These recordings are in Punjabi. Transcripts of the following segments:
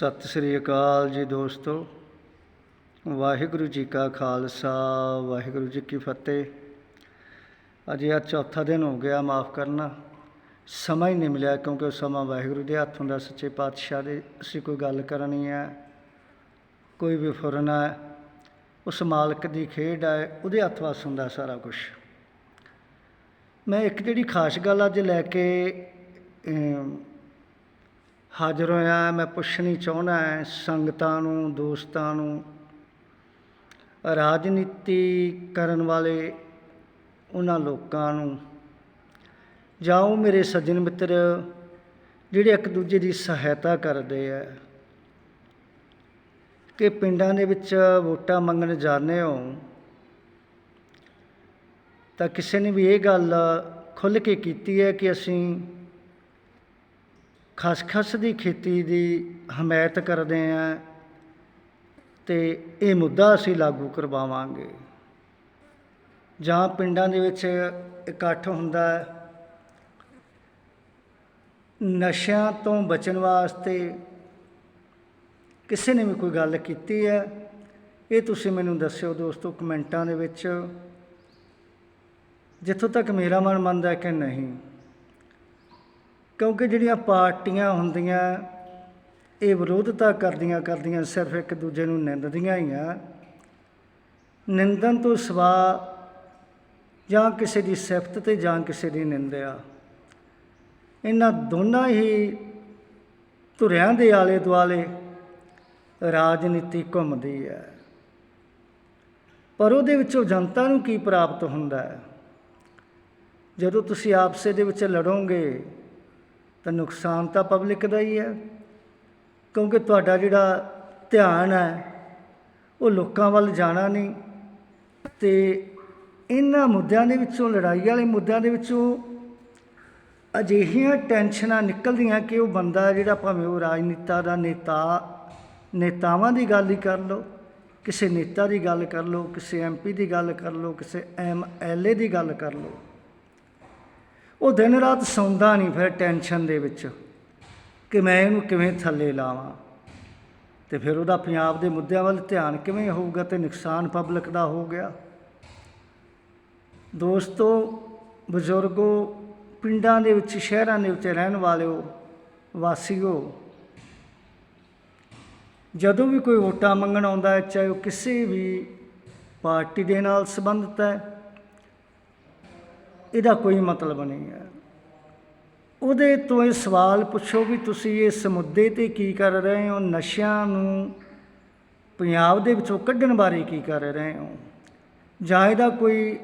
ਸਤਿ ਸ੍ਰੀ ਅਕਾਲ ਜੀ ਦੋਸਤੋ। ਵਾਹਿਗੁਰੂ ਜੀ ਕਾ ਖਾਲਸਾ, ਵਾਹਿਗੁਰੂ ਜੀ ਕੀ ਫਤਿਹ। ਅੱਜ ਆ ਚੌਥਾ ਦਿਨ ਹੋ ਗਿਆ ਮਾਫ ਕਰਨਾ। ਸਮਾਂ ਹੀ ਨਹੀਂ ਮਿਲਿਆ ਕਿਉਂਕਿ ਉਹ ਸਮਾਂ ਵਾਹਿਗੁਰੂ ਦੇ ਹੱਥ ਹੁੰਦਾ ਸੱਚੇ ਪਾਤਸ਼ਾਹ ਦੇ। ਅਸੀਂ ਕੋਈ ਗੱਲ ਕਰਨੀ ਹੈ, ਕੋਈ ਵੀ ਫੁਰਨਾ ਹੈ, ਉਸ ਮਾਲਕ ਦੀ ਖੇਡ ਹੈ, ਉਹਦੇ ਹੱਥ ਵਾਸ ਹੁੰਦਾ ਸਾਰਾ ਕੁਝ ਮੈਂ ਇੱਕ ਜਿਹੜੀ ਖਾਸ ਗੱਲ ਅੱਜ ਲੈ ਕੇ ਹਾਜ਼ਰ ਹੋਇਆ, ਮੈਂ ਪੁੱਛਣੀ ਚਾਹੁੰਦਾ ਹਾਂ, ਸੰਗਤਾਂ ਨੂੰ, ਦੋਸਤਾਂ ਨੂੰ, ਰਾਜਨੀਤੀ ਕਰਨ ਵਾਲੇ ਉਹਨਾਂ ਲੋਕਾਂ ਨੂੰ ਜਾਂ ਉਹ ਮੇਰੇ ਸੱਜਣ ਮਿੱਤਰ, ਜਿਹੜੇ ਇੱਕ ਦੂਜੇ ਦੀ ਸਹਾਇਤਾ ਕਰਦੇ ਆ, ਕਿ ਪਿੰਡਾਂ ਦੇ ਵਿੱਚ ਵੋਟਾਂ ਮੰਗਣ ਜਾਂਦੇ ਹੋ, ਤਾਂ ਕਿਸੇ ਨੇ ਵੀ ਇਹ ਗੱਲ ਖੁੱਲ੍ਹ ਕੇ ਕੀਤੀ ਹੈ ਕਿ ਅਸੀਂ ਖਸਖਸ ਦੀ ਖੇਤੀ ਦੀ ਹਮਾਇਤ ਕਰਦੇ ਹਾਂ ਤੇ ਇਹ ਮੁੱਦਾ ਅਸੀਂ ਲਾਗੂ ਕਰਵਾਵਾਂਗੇ। ਜਾਂ ਪਿੰਡਾਂ ਦੇ ਵਿੱਚ ਇਕੱਠ ਹੁੰਦਾ ਨਸ਼ਿਆਂ ਤੋਂ ਬਚਣ ਵਾਸਤੇ ਕਿਸੇ ਨੇ ਵੀ ਕੋਈ ਗੱਲ ਕੀਤੀ ਹੈ, ਇਹ ਤੁਸੀਂ ਮੈਨੂੰ ਦੱਸਿਓ ਦੋਸਤੋ ਕਮੈਂਟਾਂ ਦੇ ਵਿੱਚ। ਜਿੱਥੋਂ ਤੱਕ ਮੇਰਾ ਮਨ ਮੰਨਦਾ ਹੈ ਕਿ ਨਹੀਂ। ਕਿਉਂਕਿ ਜਿਹੜੀਆਂ ਪਾਰਟੀਆਂ ਹੁੰਦੀਆਂ, ਇਹ ਵਿਰੋਧਤਾ ਕਰਦੀਆਂ ਕਰਦੀਆਂ ਸਿਰਫ ਇੱਕ ਦੂਜੇ ਨੂੰ ਨਿੰਦਦੀਆਂ ਹੀ ਆ। ਨਿੰਦਨ ਤੋਂ ਸਿਵਾ ਜਾਂ ਕਿਸੇ ਦੀ ਸਿਫਤ ਤੇ ਜਾਂ ਕਿਸੇ ਦੀ ਨਿੰਦਿਆ। ਇਹਨਾਂ ਦੋਨਾਂ ਹੀ ਧੁਰਿਆਂ ਦੇ ਆਲੇ ਦੁਆਲੇ ਰਾਜਨੀਤੀ ਘੁੰਮਦੀ ਹੈ। ਪਰ ਉਹਦੇ ਵਿੱਚੋਂ ਜਨਤਾ ਨੂੰ ਕੀ ਪ੍ਰਾਪਤ ਹੁੰਦਾ ਹੈ? ਜਦੋਂ ਤੁਸੀਂ ਆਪਸੇ ਦੇ ਵਿੱਚ ਲੜੋਗੇ ਤਾਂ ਨੁਕਸਾਨ ਤਾਂ ਪਬਲਿਕ ਦਾ ਹੀ ਹੈ, ਕਿਉਂਕਿ ਤੁਹਾਡਾ ਜਿਹੜਾ ਧਿਆਨ ਹੈ, ਉਹ ਲੋਕਾਂ ਵੱਲ ਜਾਣਾ ਨਹੀਂ ਤੇ ਇਹਨਾਂ ਮੁੱਦਿਆਂ ਦੇ ਵਿੱਚੋਂ, ਲੜਾਈ ਵਾਲੇ ਮੁੱਦਿਆਂ ਦੇ ਵਿੱਚੋਂ ਅਜਿਹੀਆਂ ਟੈਨਸ਼ਨਾਂ ਨਿਕਲਦੀਆਂ ਕਿ ਉਹ ਬੰਦਾ ਜਿਹੜਾ ਭਾਵੇਂ ਉਹ ਰਾਜਨੀਤਾ ਦਾ ਨੇਤਾ, ਨੇਤਾਵਾਂ ਦੀ ਗੱਲ ਹੀ ਕਰ ਲਓ, ਕਿਸੇ ਨੇਤਾ ਦੀ ਗੱਲ ਕਰ ਲਓ, ਕਿਸੇ ਐਮਪੀ ਦੀ ਗੱਲ ਕਰ ਲਓ, ਕਿਸੇ ਐਮਐਲਏ ਦੀ ਗੱਲ ਕਰ ਲਓ। ਉਹ ਦਿਨ ਰਾਤ ਸੌਂਦਾ ਨਹੀਂ ਫਿਰ ਟੈਨਸ਼ਨ ਦੇ ਵਿੱਚ ਕਿ ਮੈਂ ਇਹਨੂੰ ਕਿਵੇਂ ਥੱਲੇ ਲਾਵਾਂ ਤੇ ਫਿਰ ਉਹਦਾ ਪੰਜਾਬ ਦੇ ਮੁੱਦਿਆਂ ਵੱਲ ਧਿਆਨ ਕਿਵੇਂ ਹੋਊਗਾ ਤੇ ਨੁਕਸਾਨ ਪਬਲਿਕ ਦਾ ਹੋ ਗਿਆ। ਦੋਸਤੋ, ਬਜ਼ੁਰਗੋ, ਪਿੰਡਾਂ ਦੇ ਵਿੱਚ, ਸ਼ਹਿਰਾਂ ਦੇ ਵਿੱਚ ਰਹਿਣ ਵਾਲਿਓ, ਵਾਸੀਓ, ਜਦੋਂ ਵੀ ਕੋਈ ਵੋਟਾਂ ਮੰਗਣ ਆਉਂਦਾ ਹੈ, ਚਾਹੇ ਉਹ ਕਿਸੇ ਵੀ ਪਾਰਟੀ ਦੇ ਨਾਲ ਸੰਬੰਧਿਤ ਹੈ ਇਹਦਾ ਕੋਈ ਮਤਲਬ ਨਹੀਂ ਹੈ। ਉਹਦੇ ਤੋਂ ਇਹ ਸਵਾਲ ਪੁੱਛੋ ਵੀ ਤੁਸੀਂ ਇਸ ਮੁੱਦੇ ਤੇ ਕੀ ਕਰ ਰਹੇ ਹੋ? ਨਸ਼ਿਆਂ ਨੂੰ ਪੰਜਾਬ ਦੇ ਵਿੱਚੋਂ ਕੱਢਣ ਬਾਰੇ ਕੀ ਕਰ ਰਹੇ ਹੋ? ਜਾਂ ਇਹਦਾ ਕੋਈ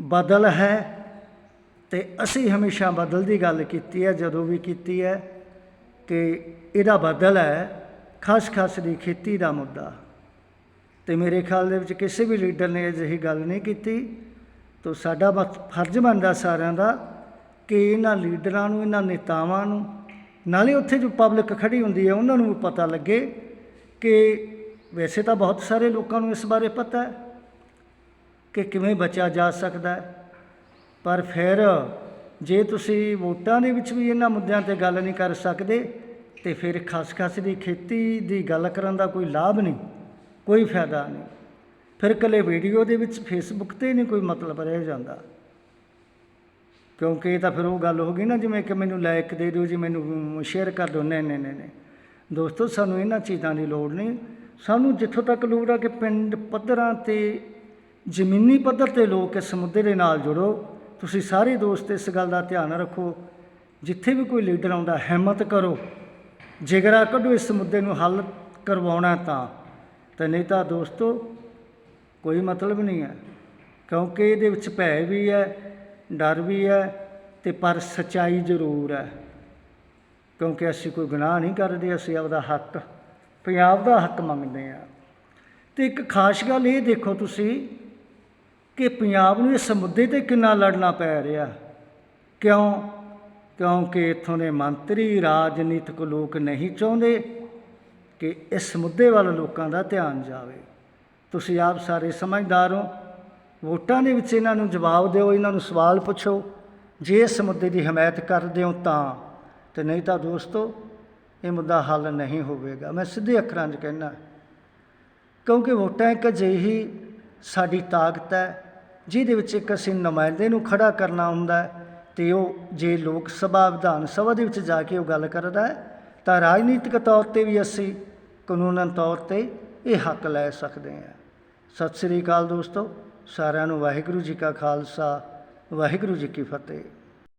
ਬਦਲ ਹੈ? ਤੇ ਅਸੀਂ ਹਮੇਸ਼ਾ ਬਦਲ ਦੀ ਗੱਲ ਕੀਤੀ ਹੈ, ਜਦੋਂ ਵੀ ਕੀਤੀ ਹੈ, ਕਿ ਇਹਦਾ ਬਦਲ ਹੈ, ਖਾਸ ਖਾਸ ਦੀ ਖੇਤੀ ਦਾ ਮੁੱਦਾ। ਤੇ ਮੇਰੇ ਖਿਆਲ ਦੇ ਵਿੱਚ ਕਿਸੇ ਵੀ ਲੀਡਰ ਨੇ ਅਜਿਹੀ ਗੱਲ ਨਹੀਂ ਕੀਤੀ। ਤੋ ਸਾਡਾ ਬਸ ਫਰਜ਼ ਬਣਦਾ ਸਾਰਿਆਂ ਦਾ ਕਿ ਇਹਨਾਂ ਲੀਡਰਾਂ ਨੂੰ, ਇਹਨਾਂ ਨੇਤਾਵਾਂ ਨੂੰ, ਨਾਲੇ ਉੱਥੇ ਜੋ ਪਬਲਿਕ ਖੜੀ ਹੁੰਦੀ ਹੈ, ਉਹਨਾਂ ਨੂੰ ਵੀ ਪਤਾ ਲੱਗੇ ਕਿ ਵੈਸੇ ਤਾਂ ਬਹੁਤ ਸਾਰੇ ਲੋਕਾਂ ਨੂੰ ਇਸ ਬਾਰੇ ਪਤਾ ਹੈ ਕਿ ਕਿਵੇਂ ਬਚਿਆ ਜਾ ਸਕਦਾ ਹੈ। ਪਰ ਫਿਰ ਜੇ ਤੁਸੀਂ ਵੋਟਾਂ ਦੇ ਵਿੱਚ ਵੀ ਇਹਨਾਂ ਮੁੱਦਿਆਂ ਤੇ ਗੱਲ ਨਹੀਂ ਕਰ ਸਕਦੇ, ਤੇ ਫਿਰ ਖਸਖਸ ਦੀ ਖੇਤੀ ਦੀ ਗੱਲ ਕਰਨ ਦਾ ਕੋਈ ਲਾਭ ਨਹੀਂ, ਕੋਈ ਫਾਇਦਾ ਨਹੀਂ। ਫਿਰ ਇਕੱਲੇ ਵੀਡੀਓ ਦੇ ਵਿੱਚ ਫੇਸਬੁੱਕ ਤੇ ਨਹੀਂ ਕੋਈ ਮਤਲਬ ਰਹਿ ਜਾਂਦਾ। ਕਿਉਂਕਿ ਇਹ ਤਾਂ ਫਿਰ ਉਹ ਗੱਲ ਹੋ ਗਈ ਨਾ, ਜਿਵੇਂ ਕਿ ਮੈਨੂੰ ਲਾਇਕ ਦੇ ਦਿਓ, ਜੀ ਮੈਨੂੰ ਸ਼ੇਅਰ ਕਰ ਦਿਓ। ਨਹੀਂ ਨਹੀਂ ਨਹੀਂ ਨਹੀਂ। ਦੋਸਤੋ, ਸਾਨੂੰ ਇਹਨਾਂ ਚੀਜ਼ਾਂ ਦੀ ਲੋੜ ਨਹੀਂ। ਸਾਨੂੰ ਜਿੱਥੋਂ ਤੱਕ ਲੋੜ ਆ ਕਿ ਪਿੰਡ ਪੱਧਰਾਂ ਤੇ, ਜ਼ਮੀਨੀ ਪੱਧਰ ਤੇ ਲੋਕ ਇਸ ਮੁੱਦੇ ਦੇ ਨਾਲ ਜੁੜੋ। ਤੁਸੀਂ ਸਾਰੇ ਦੋਸਤ ਇਸ ਗੱਲ ਦਾ ਧਿਆਨ ਰੱਖੋ। ਜਿੱਥੇ ਵੀ ਕੋਈ ਲੀਡਰ ਆਉਂਦਾ, ਹਿੰਮਤ ਕਰੋ। ਜਿਗਰਾ ਕੱਢੋ ਇਸ ਮੁੱਦੇ ਨੂੰ ਹੱਲ ਕਰਵਾਉਣਾ ਤਾਂ। ਤੇ ਨਹੀਂ ਤਾਂ ਦੋਸਤੋ ਕੋਈ ਮਤਲਬ ਨਹੀਂ ਹੈ। ਕਿਉਂਕਿ ਇਹਦੇ ਵਿੱਚ ਭੈ ਵੀ ਹੈ, ਡਰ ਵੀ ਹੈ ਤੇ ਪਰ ਸਚਾਈ ਜ਼ਰੂਰ ਹੈ। ਕਿਉਂਕਿ ਅਸੀਂ ਕੋਈ ਗੁਨਾਹ ਨਹੀਂ ਕਰਦੇ, ਅਸੀਂ ਆਪਦਾ ਹੱਕ ਪੰਜਾਬ ਦਾ ਹੱਕ ਮੰਗਦੇ ਆ ਤੇ ਇੱਕ ਖਾਸ ਗੱਲ ਇਹ ਦੇਖੋ ਤੁਸੀਂ ਕਿ ਪੰਜਾਬ ਨੂੰ ਇਸ ਮੁੱਦੇ ਤੇ ਕਿੰਨਾ ਲੜਨਾ ਪੈ ਰਿਹਾ। ਕਿਉਂ? ਕਿਉਂਕਿ ਇੱਥੋਂ ਦੇ ਮੰਤਰੀ, ਰਾਜਨੀਤਿਕ ਲੋਕ ਨਹੀਂ ਚਾਹੁੰਦੇ ਕਿ ਇਸ ਮੁੱਦੇ ਵੱਲ ਲੋਕਾਂ ਦਾ ਧਿਆਨ ਜਾਵੇ। ਤੁਸੀਂ ਆਪ ਸਾਰੇ ਸਮਝਦਾਰ ਹੋ। ਵੋਟਾਂ ਦੇ ਵਿੱਚ ਇਹਨਾਂ ਨੂੰ ਜਵਾਬ ਦਿਓ, ਇਹਨਾਂ ਨੂੰ ਸਵਾਲ ਪੁੱਛੋ। ਜੇ ਇਸ ਮੁੱਦੇ ਦੀ ਹਮਾਇਤ ਕਰਦੇ ਹੋ ਤਾਂ। ਤੇ ਨਹੀਂ ਤਾਂ ਦੋਸਤੋ, ਇਹ ਮੁੱਦਾ ਹੱਲ ਨਹੀਂ ਹੋਵੇਗਾ। ਮੈਂ ਸਿੱਧੇ ਅੱਖਰਾਂ 'ਚ ਕਹਿਣਾ ਕਿਉਂਕਿ ਵੋਟਾਂ ਇੱਕ ਅਜਿਹੀ ਸਾਡੀ ਤਾਕਤ ਹੈ, ਜਿਹਦੇ ਵਿੱਚ ਇੱਕ ਅਸੀਂ ਨੁਮਾਇੰਦੇ ਨੂੰ ਖੜਾ ਕਰਨਾ ਹੁੰਦਾ ਹੈ ਤੇ ਉਹ ਜੇ ਲੋਕ ਸਭਾ, ਵਿਧਾਨ ਸਭਾ ਦੇ ਵਿੱਚ ਜਾ ਕੇ ਉਹ ਗੱਲ ਕਰਦਾ ਤਾਂ ਰਾਜਨੀਤਿਕ ਤੌਰ ਤੇ ਵੀ ਅਸੀਂ ਕਾਨੂੰਨਨ ਤੌਰ ਤੇ ਇਹ ਹੱਕ ਲੈ ਸਕਦੇ ਹਾਂ। ਸਤਿ ਸ੍ਰੀ ਅਕਾਲ ਦੋਸਤੋ ਸਾਰਿਆਂ ਨੂੰ ਵਾਹਿਗੁਰੂ ਜੀ ਕਾ ਖਾਲਸਾ ਵਾਹਿਗੁਰੂ ਜੀ ਕੀ ਫਤਿਹ।